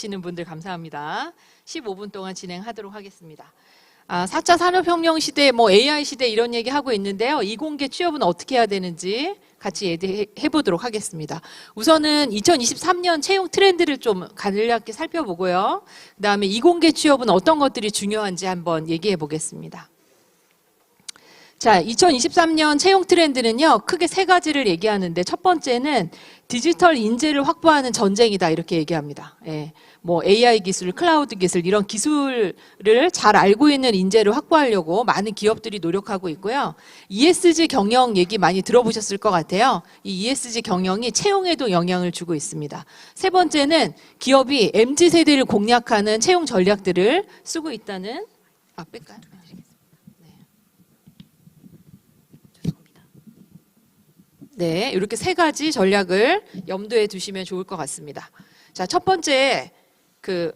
시는 분들 감사합니다. 15분 동안 진행하도록 하겠습니다. 아, 4차 산업혁명 시대, 뭐 AI 시대 이런 얘기 하고 있는데요. 이공계 취업은 어떻게 해야 되는지 같이 얘기해 보도록 하겠습니다. 우선은 2023년 채용 트렌드를 좀 간략히 살펴보고요. 그 다음에 이공계 취업은 어떤 것들이 중요한지 한번 얘기해 보겠습니다. 자, 2023년 채용 트렌드는요, 크게 세 가지를 얘기하는데, 첫 번째는 디지털 인재를 확보하는 전쟁이다, 이렇게 얘기합니다. 예, 뭐, AI 기술, 클라우드 기술, 이런 기술을 잘 알고 있는 인재를 확보하려고 많은 기업들이 노력하고 있고요. ESG 경영 얘기 많이 들어보셨을 것 같아요. 이 ESG 경영이 채용에도 영향을 주고 있습니다. 세 번째는 기업이 MZ세대를 공략하는 채용 전략들을 쓰고 있다는, 아, 뺄까요? 네, 이렇게 세 가지 전략을 염두에 두시면 좋을 것 같습니다. 자, 첫 번째 그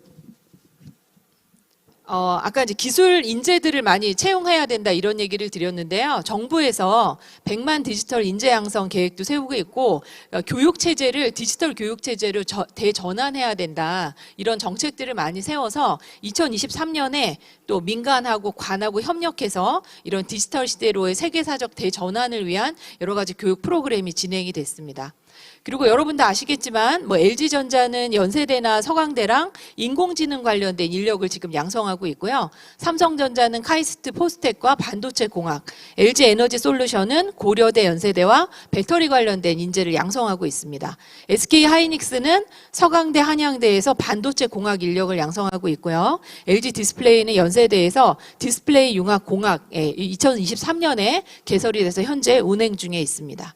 어, 아까 이제 기술 인재들을 많이 채용해야 된다 이런 얘기를 드렸는데요. 정부에서 100만 디지털 인재 양성 계획도 세우고 있고 어, 교육 체제를 디지털 교육 체제로 저- 대전환해야 된다. 이런 정책들을 많이 세워서 2023년에 또 민간하고 관하고 협력해서 이런 디지털 시대로의 세계사적 대전환을 위한 여러 가지 교육 프로그램이 진행이 됐습니다. 그리고 여러분도 아시겠지만 뭐 LG전자는 연세대나 서강대랑 인공지능 관련된 인력을 지금 양성하고 있고요. 삼성전자는 카이스트 포스텍과 반도체 공학, LG에너지 솔루션은 고려대 연세대와 배터리 관련된 인재를 양성하고 있습니다. SK 하이닉스는 서강대 한양대에서 반도체 공학 인력을 양성하고 있고요. LG 디스플레이는 연세대에서 디스플레이 융합 공학 2023년에 개설이 돼서 현재 운행 중에 있습니다.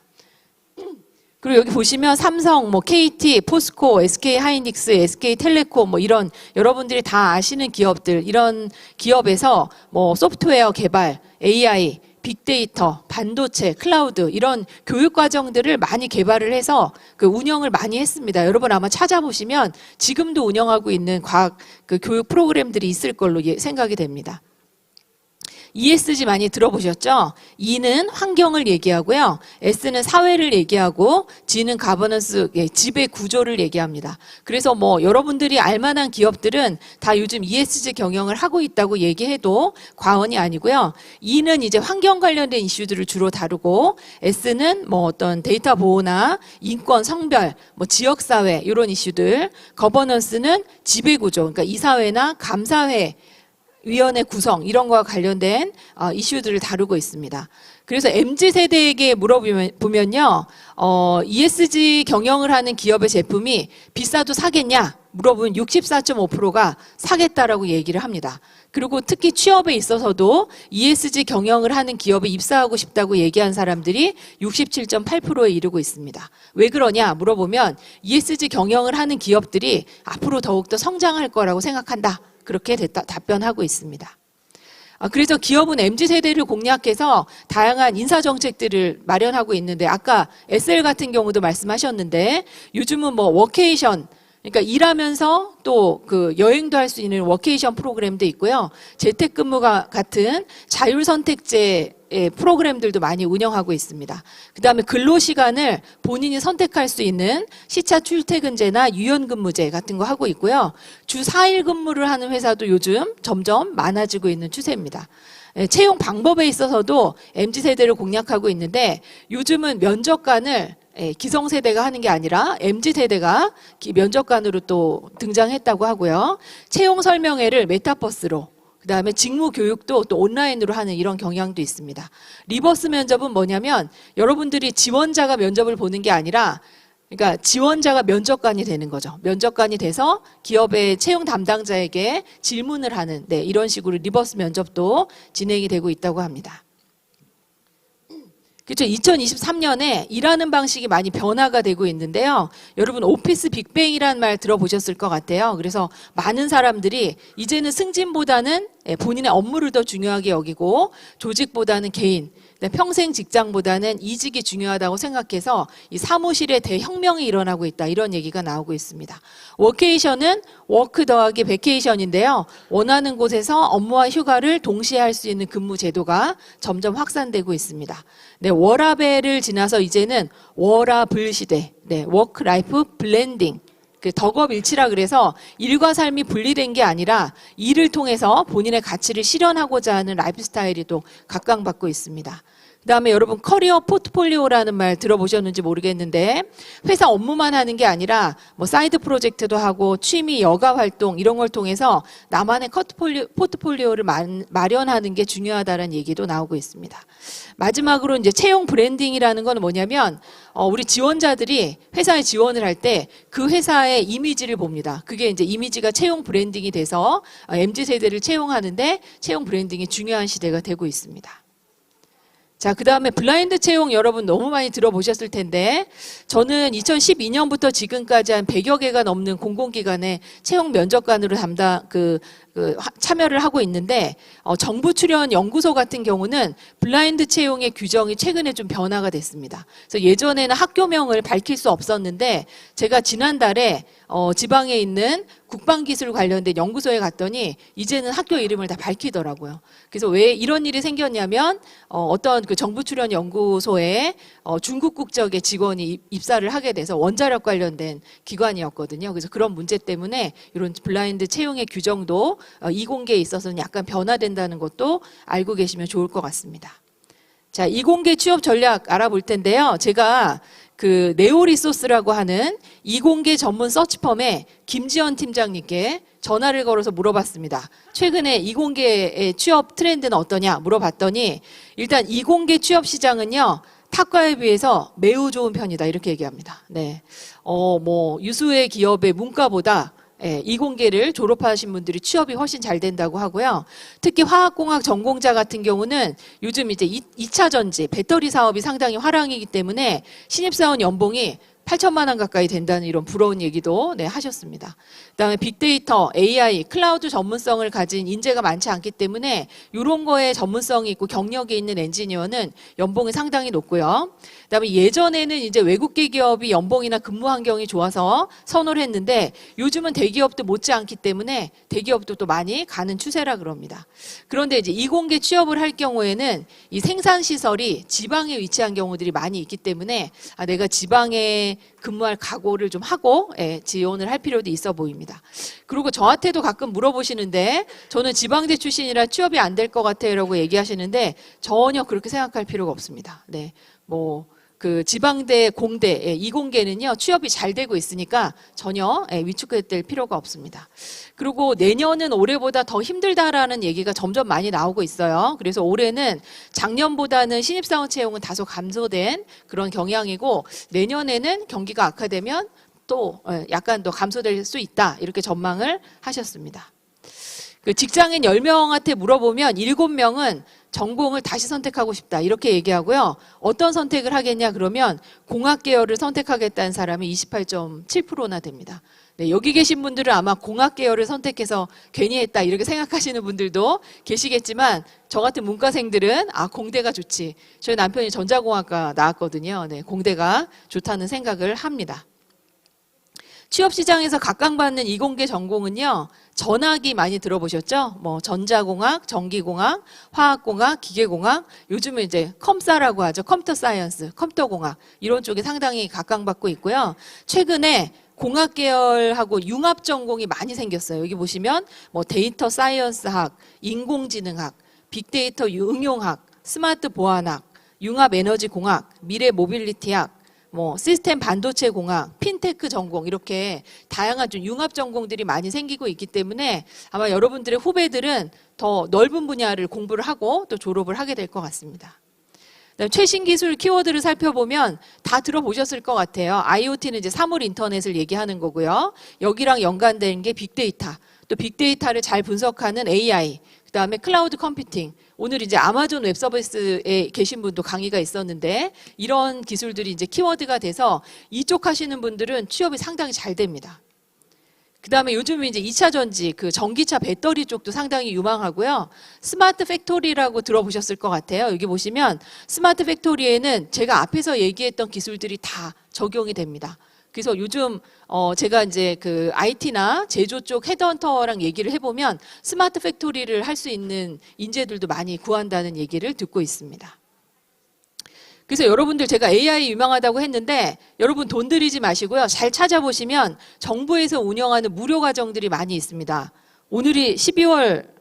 그리고 여기 보시면 삼성, 뭐 KT, 포스코, SK 하이닉스, SK 텔레콤 뭐 이런 여러분들이 다 아시는 기업들 이런 기업에서 뭐 소프트웨어 개발, AI, 빅데이터, 반도체, 클라우드 이런 교육 과정들을 많이 개발을 해서 그 운영을 많이 했습니다. 여러분 아마 찾아보시면 지금도 운영하고 있는 과학 그 교육 프로그램들이 있을 걸로 예- 생각이 됩니다. ESG 많이 들어보셨죠? E는 환경을 얘기하고요. S는 사회를 얘기하고 G는 가버넌스 예, 지배 구조를 얘기합니다. 그래서 뭐 여러분들이 알만한 기업들은 다 요즘 ESG 경영을 하고 있다고 얘기해도 과언이 아니고요. E는 이제 환경 관련된 이슈들을 주로 다루고 S는 뭐 어떤 데이터 보호나 인권, 성별, 뭐 지역 사회 이런 이슈들, 거버넌스는 지배 구조, 그러니까 이사회나 감사회 위원회 구성 이런 거와 관련된 어, 이슈들을 다루고 있습니다. 그래서 MZ 세대에게 물어보면요, 어, ESG 경영을 하는 기업의 제품이 비싸도 사겠냐 물어보면 64.5%가 사겠다라고 얘기를 합니다. 그리고 특히 취업에 있어서도 ESG 경영을 하는 기업에 입사하고 싶다고 얘기한 사람들이 67.8%에 이르고 있습니다. 왜 그러냐 물어보면 ESG 경영을 하는 기업들이 앞으로 더욱더 성장할 거라고 생각한다. 그렇게 됐다, 답변하고 있습니다. 아, 그래서 기업은 MZ 세대를 공략해서 다양한 인사 정책들을 마련하고 있는데 아까 SL 같은 경우도 말씀하셨는데 요즘은 뭐 워케이션 그러니까 일하면서 또 그 여행도 할 수 있는 워케이션 프로그램도 있고요. 재택근무가 같은 자율 선택제 의 프로그램들도 많이 운영하고 있습니다. 그 다음에 근로시간을 본인이 선택할 수 있는 시차 출퇴근제나 유연근무제 같은 거 하고 있고요. 주 4일 근무를 하는 회사도 요즘 점점 많아지고 있는 추세입니다. 예, 채용 방법에 있어서도 MZ세대를 공략하고 있는데 요즘은 면접관을 예, 기성세대가 하는 게 아니라 MZ세대가 면접관으로 또 등장했다고 하고요. 채용 설명회를 메타버스로 그 다음에 직무 교육도 또 온라인으로 하는 이런 경향도 있습니다. 리버스 면접은 뭐냐면 여러분들이 지원자가 면접을 보는 게 아니라 그러니까 지원자가 면접관이 되는 거죠. 면접관이 돼서 기업의 채용 담당자에게 질문을 하는 네, 이런 식으로 리버스 면접도 진행이 되고 있다고 합니다. 그렇죠. 2023년에 일하는 방식이 많이 변화가 되고 있는데요. 여러분 오피스 빅뱅이라는 말 들어보셨을 것 같아요. 그래서 많은 사람들이 이제는 승진보다는 예, 본인의 업무를 더 중요하게 여기고 조직보다는 개인, 네, 평생 직장보다는 이직이 중요하다고 생각해서 이 사무실에 대혁명이 일어나고 있다 이런 얘기가 나오고 있습니다. 워케이션은 워크 더하기 베케이션인데요. 원하는 곳에서 업무와 휴가를 동시에 할 수 있는 근무 제도가 점점 확산되고 있습니다. 네, 워라벨을 지나서 이제는 워라블 시대, 네, 워크 라이프 블렌딩 그 덕업일치라 그래서 일과 삶이 분리된 게 아니라 일을 통해서 본인의 가치를 실현하고자 하는 라이프 스타일이 또 각광받고 있습니다. 그다음에 여러분 커리어 포트폴리오라는 말 들어보셨는지 모르겠는데 회사 업무만 하는 게 아니라 뭐 사이드 프로젝트도 하고 취미 여가 활동 이런 걸 통해서 나만의 커트폴리오, 포트폴리오를 만- 마련하는 게 중요하다는 얘기도 나오고 있습니다. 마지막으로 이제 채용 브랜딩이라는 건 뭐냐면 어, 우리 지원자들이 회사에 지원을 할 때 그 회사의 이미지를 봅니다. 그게 이제 이미지가 채용 브랜딩이 돼서 어, MZ 세대를 채용하는데 채용 브랜딩이 중요한 시대가 되고 있습니다. 자, 그 다음에 블라인드 채용 여러분 너무 많이 들어보셨을 텐데, 저는 2012년부터 지금까지 한 100여 개가 넘는 공공기관의 채용 면접관으로 담당, 그, 그 하- 참여를 하고 있는데, 어, 정부 출연 연구소 같은 경우는 블라인드 채용의 규정이 최근에 좀 변화가 됐습니다. 그래서 예전에는 학교명을 밝힐 수 없었는데, 제가 지난달에 어, 지방에 있는 국방기술 관련된 연구소에 갔더니 이제는 학교 이름을 다 밝히더라고요. 그래서 왜 이런 일이 생겼냐면 어, 어떤 그 정부 출연 연구소에 어, 중국 국적의 직원이 입- 입사를 하게 돼서 원자력 관련된 기관이었거든요. 그래서 그런 문제 때문에 이런 블라인드 채용의 규정도 어, 이공계에 있어서는 약간 변화된다는 것도 알고 계시면 좋을 것 같습니다. 자, 이공계 취업 전략 알아볼 텐데요. 제가 그 네오리소스라고 하는 이공계 전문 서치펌의 김지연 팀장님께 전화를 걸어서 물어봤습니다. 최근에 이공계의 취업 트렌드는 어떠냐 물어봤더니 일단 이공계 취업 시장은요. 타과에 비해서 매우 좋은 편이다 이렇게 얘기합니다. 네, 어뭐 유수의 기업의 문과보다 예, 이공계를 졸업하신 분들이 취업이 훨씬 잘 된다고 하고요. 특히 화학공학 전공자 같은 경우는 요즘 이제 2차 전지, 배터리 사업이 상당히 화랑이기 때문에 신입사원 연봉이 8천만 원 가까이 된다는 이런 부러운 얘기도 네, 하셨습니다. 그다음에 빅데이터, AI, 클라우드 전문성을 가진 인재가 많지 않기 때문에 이런 거에 전문성이 있고 경력이 있는 엔지니어는 연봉이 상당히 높고요. 그다음에 예전에는 이제 외국계 기업이 연봉이나 근무 환경이 좋아서 선호를 했는데 요즘은 대기업도 못지않기 때문에 대기업도 또 많이 가는 추세라 그럽니다. 그런데 이제 이공계 취업을 할 경우에는 이 생산 시설이 지방에 위치한 경우들이 많이 있기 때문에 아, 내가 지방에 근무할 각오를 좀 하고 예, 지원을 할 필요도 있어 보입니다. 그리고 저한테도 가끔 물어보시는데 저는 지방대 출신이라 취업이 안 될 것 같아요라고 얘기하시는데 전혀 그렇게 생각할 필요가 없습니다. 네, 뭐. 그 지방대 공대 예, 이공계는요 취업이 잘 되고 있으니까 전혀 예, 위축될 필요가 없습니다. 그리고 내년은 올해보다 더 힘들다라는 얘기가 점점 많이 나오고 있어요. 그래서 올해는 작년보다는 신입사원 채용은 다소 감소된 그런 경향이고 내년에는 경기가 악화되면 또 예, 약간 더 감소될 수 있다 이렇게 전망을 하셨습니다. 그 직장인 10명한테 물어보면 7명은 전공을 다시 선택하고 싶다 이렇게 얘기하고요. 어떤 선택을 하겠냐 그러면 공학 계열을 선택하겠다는 사람이 28.7%나 됩니다. 네, 여기 계신 분들은 아마 공학 계열을 선택해서 괜히 했다 이렇게 생각하시는 분들도 계시겠지만 저 같은 문과생들은 아 공대가 좋지. 저희 남편이 전자공학과 나왔거든요. 네, 공대가 좋다는 생각을 합니다. 취업 시장에서 각광받는 이공계 전공은요. 전학이 많이 들어보셨죠? 뭐 전자공학, 전기공학, 화학공학, 기계공학, 요즘은 이제 컴사라고 하죠. 컴퓨터 사이언스, 컴퓨터공학 이런 쪽에 상당히 각광받고 있고요. 최근에 공학 계열하고 융합 전공이 많이 생겼어요. 여기 보시면 뭐 데이터 사이언스학, 인공지능학, 빅데이터 응용학, 스마트 보안학, 융합 에너지 공학, 미래 모빌리티학, 뭐 시스템 반도체 공학, 핀테크 전공 이렇게 다양한 좀 융합 전공들이 많이 생기고 있기 때문에 아마 여러분들의 후배들은 더 넓은 분야를 공부를 하고 또 졸업을 하게 될 것 같습니다. 최신 기술 키워드를 살펴보면 다 들어보셨을 것 같아요. IoT는 이제 사물 인터넷을 얘기하는 거고요. 여기랑 연관된 게 빅데이터, 또 빅데이터를 잘 분석하는 AI, 그 다음에 클라우드 컴퓨팅. 오늘 이제 아마존 웹 서비스에 계신 분도 강의가 있었는데 이런 기술들이 이제 키워드가 돼서 이쪽 하시는 분들은 취업이 상당히 잘 됩니다. 그 다음에 요즘 이제 2차 전지 그 전기차 배터리 쪽도 상당히 유망하고요. 스마트 팩토리라고 들어보셨을 것 같아요. 여기 보시면 스마트 팩토리에는 제가 앞에서 얘기했던 기술들이 다 적용이 됩니다. 그래서 요즘 어 제가 이제 그 IT나 제조 쪽 헤드헌터랑 얘기를 해보면 스마트 팩토리를 할 수 있는 인재들도 많이 구한다는 얘기를 듣고 있습니다. 그래서 여러분들 제가 AI 유망하다고 했는데 여러분 돈 들이지 마시고요. 잘 찾아보시면 정부에서 운영하는 무료 과정들이 많이 있습니다. 오늘이 12월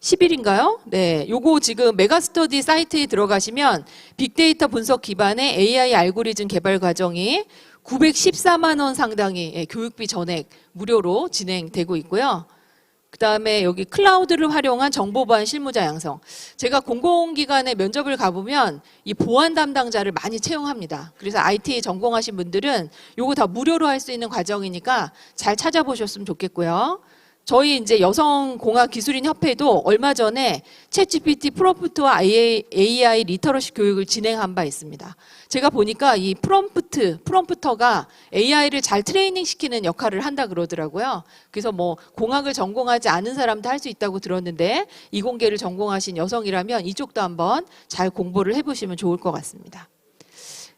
10일인가요? 네. 요거 지금 메가스터디 사이트에 들어가시면 빅데이터 분석 기반의 AI 알고리즘 개발 과정이 914만 원 상당의 예, 교육비 전액 무료로 진행되고 있고요. 그다음에 여기 클라우드를 활용한 정보 보안 실무자 양성. 제가 공공기관에 면접을 가보면 이 보안 담당자를 많이 채용합니다. 그래서 IT 전공하신 분들은 요거 다 무료로 할 수 있는 과정이니까 잘 찾아보셨으면 좋겠고요. 저희 이제 여성공학기술인 협회도 얼마 전에 챗GPT 프롬프트와 AI, AI 리터러시 교육을 진행한 바 있습니다. 제가 보니까 이 프롬프트, 프롬프터가 AI를 잘 트레이닝 시키는 역할을 한다 그러더라고요. 그래서 뭐 공학을 전공하지 않은 사람도 할 수 있다고 들었는데 이공계를 전공하신 여성이라면 이쪽도 한번 잘 공부를 해보시면 좋을 것 같습니다.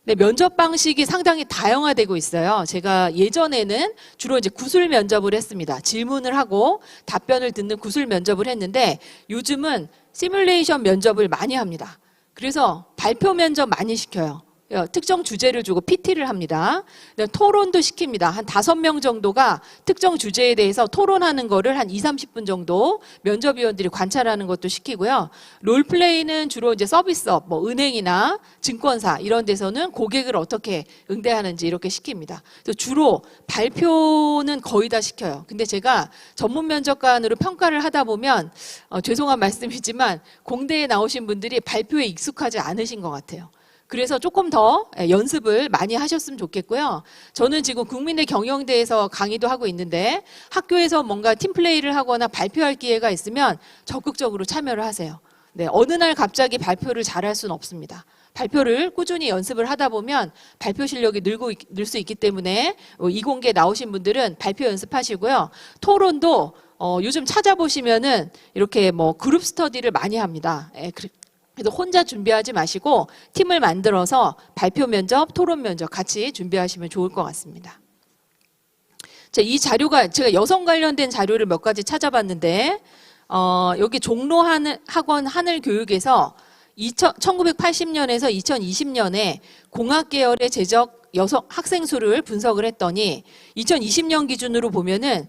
네, 면접 방식이 상당히 다양화되고 있어요. 제가 예전에는 주로 이제 구술 면접을 했습니다. 질문을 하고 답변을 듣는 구술 면접을 했는데 요즘은 시뮬레이션 면접을 많이 합니다. 그래서 발표 면접 많이 시켜요. 어, 특정 주제를 주고 PT를 합니다. 그다음에 토론도 시킵니다. 한 다섯 명 정도가 특정 주제에 대해서 토론하는 거를 한 2, 30분 정도 면접위원들이 관찰하는 것도 시키고요. 롤플레이는 주로 이제 서비스업, 뭐 은행이나 증권사 이런 데서는 고객을 어떻게 응대하는지 이렇게 시킵니다. 그래서 주로 발표는 거의 다 시켜요. 근데 제가 전문 면접관으로 평가를 하다 보면 어, 죄송한 말씀이지만 공대에 나오신 분들이 발표에 익숙하지 않으신 것 같아요. 그래서 조금 더 예, 연습을 많이 하셨으면 좋겠고요. 저는 지금 국민의 경영대에서 강의도 하고 있는데 학교에서 뭔가 팀플레이를 하거나 발표할 기회가 있으면 적극적으로 참여를 하세요. 네, 어느 날 갑자기 발표를 잘할 수는 없습니다. 발표를 꾸준히 연습을 하다 보면 발표 실력이 늘고 있- 늘수 있기 때문에 어, 이공계 나오신 분들은 발표 연습하시고요. 토론도 어, 요즘 찾아보시면은 이렇게 뭐 그룹 스터디를 많이 합니다. 예, 그- 그래서 혼자 준비하지 마시고 팀을 만들어서 발표 면접, 토론 면접 같이 준비하시면 좋을 것 같습니다. 자, 이 자료가 제가 여성 관련된 자료를 몇 가지 찾아봤는데 어, 여기 종로 하늘, 학원 하늘 교육에서 2000, 1980년에서 2020년에 공학 계열의 재적 여성 학생 수를 분석을 했더니 2020년 기준으로 보면은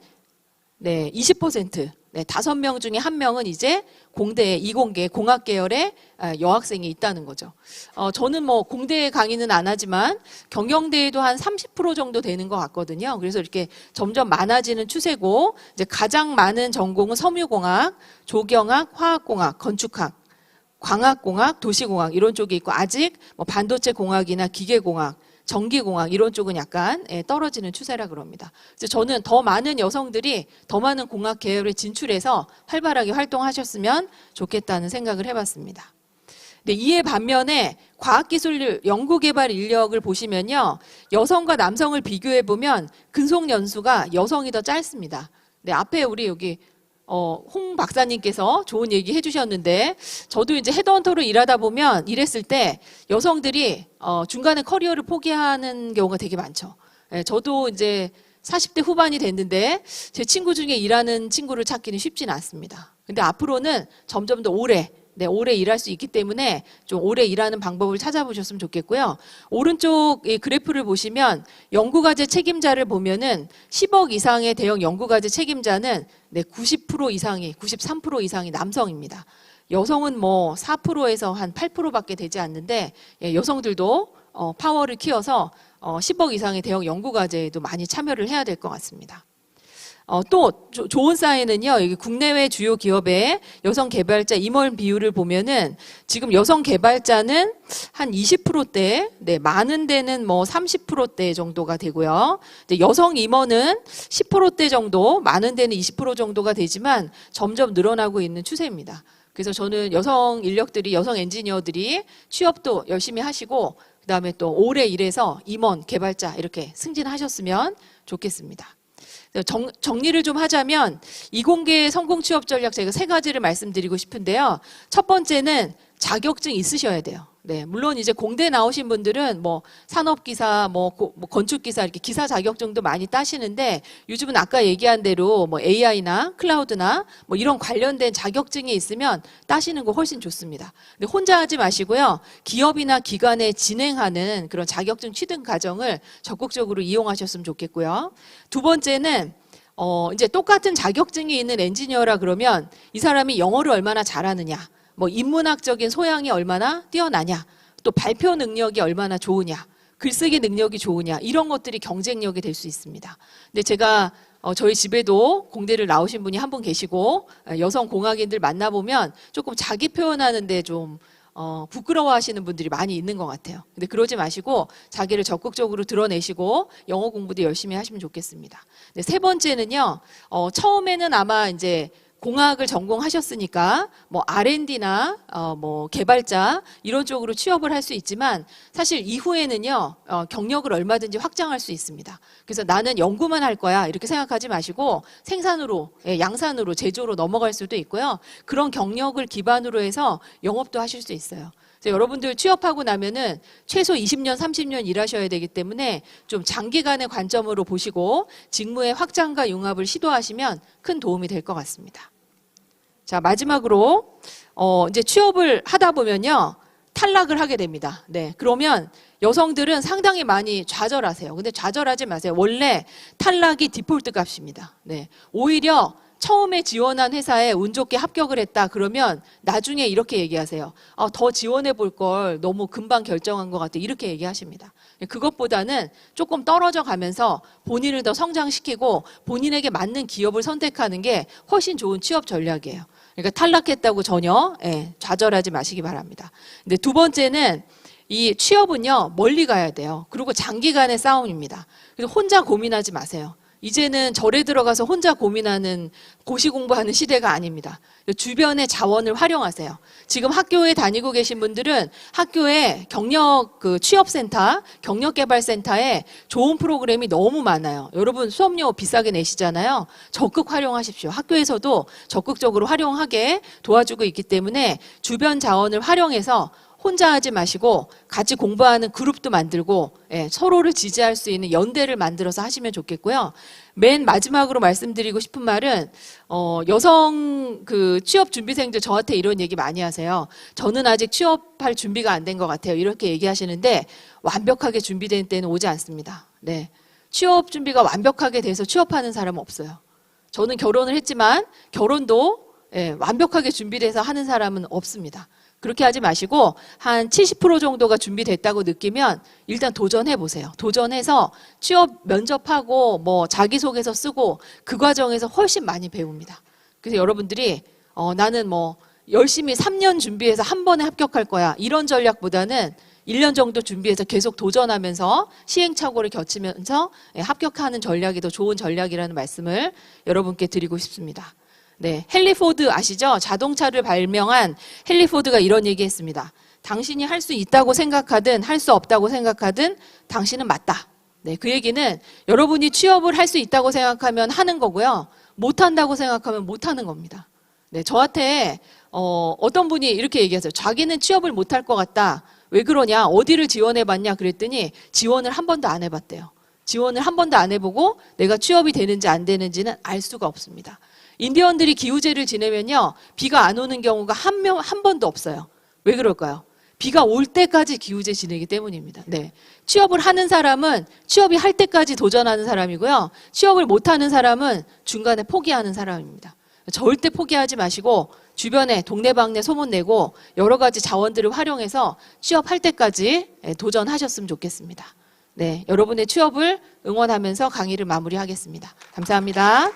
네, 20%. 네, 다섯 명 중에 한 명은 이제 공대 이공계 공학 계열의 아, 여학생이 있다는 거죠. 어, 저는 뭐 공대 강의는 안 하지만 경영대에도 한 30% 정도 되는 것 같거든요. 그래서 이렇게 점점 많아지는 추세고 이제 가장 많은 전공은 섬유공학, 조경학, 화학공학, 건축학, 광학공학, 도시공학 이런 쪽이 있고 아직 뭐 반도체 공학이나 기계공학 전기공학 이런 쪽은 약간 예, 떨어지는 추세라 그럽니다. 그래서 저는 더 많은 여성들이 더 많은 공학 계열에 진출해서 활발하게 활동하셨으면 좋겠다는 생각을 해봤습니다. 네, 이에 반면에 과학기술 연구개발 인력을 보시면요. 여성과 남성을 비교해 보면 근속 연수가 여성이 더 짧습니다. 네, 앞에 우리 여기 어, 홍 박사님께서 좋은 얘기 해주셨는데 저도 이제 헤드헌터로 일하다 보면 일했을 때 여성들이 어, 중간에 커리어를 포기하는 경우가 되게 많죠. 예, 저도 이제 40대 후반이 됐는데 제 친구 중에 일하는 친구를 찾기는 쉽지는 않습니다. 근데 앞으로는 점점 더 오래 네, 오래 일할 수 있기 때문에 좀 오래 일하는 방법을 찾아보셨으면 좋겠고요. 오른쪽 이 그래프를 보시면 연구과제 책임자를 보면은 10억 이상의 대형 연구과제 책임자는 네, 90% 이상이, 93% 이상이 남성입니다. 여성은 뭐 4%에서 한 8%밖에 되지 않는데 예, 여성들도 어, 파워를 키워서 어, 10억 이상의 대형 연구과제에도 많이 참여를 해야 될 것 같습니다. 어, 또 조- 좋은 사인은요. 여기 국내외 주요 기업의 여성 개발자 임원 비율을 보면은 지금 여성 개발자는 한 20%대, 네, 많은 데는 뭐 30%대 정도가 되고요. 여성 임원은 10%대 정도, 많은 데는 20% 정도가 되지만 점점 늘어나고 있는 추세입니다. 그래서 저는 여성 인력들이 여성 엔지니어들이 취업도 열심히 하시고 그다음에 또 오래 일해서 임원 개발자 이렇게 승진하셨으면 좋겠습니다. 정, 정리를 좀 하자면 이공계 성공 취업 전략 제가 세 가지를 말씀드리고 싶은데요. 첫 번째는 자격증 있으셔야 돼요. 네, 물론 이제 공대 나오신 분들은 뭐 산업기사, 뭐, 고- 뭐 건축기사 이렇게 기사 자격증도 많이 따시는데 요즘은 아까 얘기한 대로 뭐 AI나 클라우드나 뭐 이런 관련된 자격증이 있으면 따시는 거 훨씬 좋습니다. 근데 혼자 하지 마시고요. 기업이나 기관에 진행하는 그런 자격증 취득 과정을 적극적으로 이용하셨으면 좋겠고요. 두 번째는 어, 이제 똑같은 자격증이 있는 엔지니어라 그러면 이 사람이 영어를 얼마나 잘하느냐, 뭐 인문학적인 소양이 얼마나 뛰어나냐, 또 발표 능력이 얼마나 좋으냐, 글쓰기 능력이 좋으냐, 이런 것들이 경쟁력이 될 수 있습니다. 근데 제가 어, 저희 집에도 공대를 나오신 분이 한 분 계시고 어, 여성 공학인들 만나보면 조금 자기 표현하는데 좀 어, 부끄러워하시는 분들이 많이 있는 것 같아요. 근데 그러지 마시고 자기를 적극적으로 드러내시고 영어 공부도 열심히 하시면 좋겠습니다. 네, 세 번째는요. 어, 처음에는 아마 이제 공학을 전공하셨으니까 뭐 R&D나 어, 뭐 개발자 이런 쪽으로 취업을 할 수 있지만 사실 이후에는요 어, 경력을 얼마든지 확장할 수 있습니다. 그래서 나는 연구만 할 거야 이렇게 생각하지 마시고 생산으로 예, 양산으로 제조로 넘어갈 수도 있고요. 그런 경력을 기반으로 해서 영업도 하실 수 있어요. 여러분들 취업하고 나면은 최소 20년, 30년 일하셔야 되기 때문에 좀 장기간의 관점으로 보시고 직무의 확장과 융합을 시도하시면 큰 도움이 될 것 같습니다. 자, 마지막으로 어, 이제 취업을 하다 보면요. 탈락을 하게 됩니다. 네. 그러면 여성들은 상당히 많이 좌절하세요. 근데 좌절하지 마세요. 원래 탈락이 디폴트 값입니다. 네. 오히려 처음에 지원한 회사에 운 좋게 합격을 했다 그러면 나중에 이렇게 얘기하세요. 아, 더 지원해 볼 걸 너무 금방 결정한 것 같아. 이렇게 얘기하십니다. 그것보다는 조금 떨어져 가면서 본인을 더 성장시키고 본인에게 맞는 기업을 선택하는 게 훨씬 좋은 취업 전략이에요. 그러니까 탈락했다고 전혀 예, 좌절하지 마시기 바랍니다. 근데 두 번째는 이 취업은요 멀리 가야 돼요. 그리고 장기간의 싸움입니다. 그래서 혼자 고민하지 마세요. 이제는 절에 들어가서 혼자 고민하는 고시 공부하는 시대가 아닙니다. 주변의 자원을 활용하세요. 지금 학교에 다니고 계신 분들은 학교에 경력 그 취업센터, 경력개발센터에 좋은 프로그램이 너무 많아요. 여러분 수업료 비싸게 내시잖아요. 적극 활용하십시오. 학교에서도 적극적으로 활용하게 도와주고 있기 때문에 주변 자원을 활용해서 혼자 하지 마시고 같이 공부하는 그룹도 만들고 예, 서로를 지지할 수 있는 연대를 만들어서 하시면 좋겠고요. 맨 마지막으로 말씀드리고 싶은 말은 어, 여성 그 취업 준비생들 저한테 이런 얘기 많이 하세요. 저는 아직 취업할 준비가 안 된 것 같아요. 이렇게 얘기하시는데 완벽하게 준비된 때는 오지 않습니다. 네. 취업 준비가 완벽하게 돼서 취업하는 사람은 없어요. 저는 결혼을 했지만 결혼도 예, 완벽하게 준비돼서 하는 사람은 없습니다. 그렇게 하지 마시고 한 70% 정도가 준비됐다고 느끼면 일단 도전해 보세요. 도전해서 취업 면접하고 뭐 자기소개서 쓰고 그 과정에서 훨씬 많이 배웁니다. 그래서 여러분들이 어, 나는 뭐 열심히 3년 준비해서 한 번에 합격할 거야. 이런 전략보다는 1년 정도 준비해서 계속 도전하면서 시행착오를 겪으면서 예, 합격하는 전략이 더 좋은 전략이라는 말씀을 여러분께 드리고 싶습니다. 네, 헨리 포드 아시죠? 자동차를 발명한 헨리 포드가 이런 얘기 했습니다. 당신이 할 수 있다고 생각하든 할 수 없다고 생각하든 당신은 맞다. 네, 그 얘기는 여러분이 취업을 할 수 있다고 생각하면 하는 거고요. 못 한다고 생각하면 못 하는 겁니다. 네, 저한테 어, 어떤 분이 이렇게 얘기하세요. 자기는 취업을 못 할 것 같다. 왜 그러냐? 어디를 지원해 봤냐? 그랬더니 지원을 한 번도 안 해 봤대요. 지원을 한 번도 안 해보고 내가 취업이 되는지 안 되는지는 알 수가 없습니다. 인디언들이 기후제를 지내면요. 비가 안 오는 경우가 한 명, 한 번도 없어요. 왜 그럴까요? 비가 올 때까지 기후제 지내기 때문입니다. 네. 취업을 하는 사람은 취업이 할 때까지 도전하는 사람이고요. 취업을 못 하는 사람은 중간에 포기하는 사람입니다. 절대 포기하지 마시고 주변에 동네방네 소문내고 여러 가지 자원들을 활용해서 취업할 때까지 예, 도전하셨으면 좋겠습니다. 네. 여러분의 취업을 응원하면서 강의를 마무리하겠습니다. 감사합니다.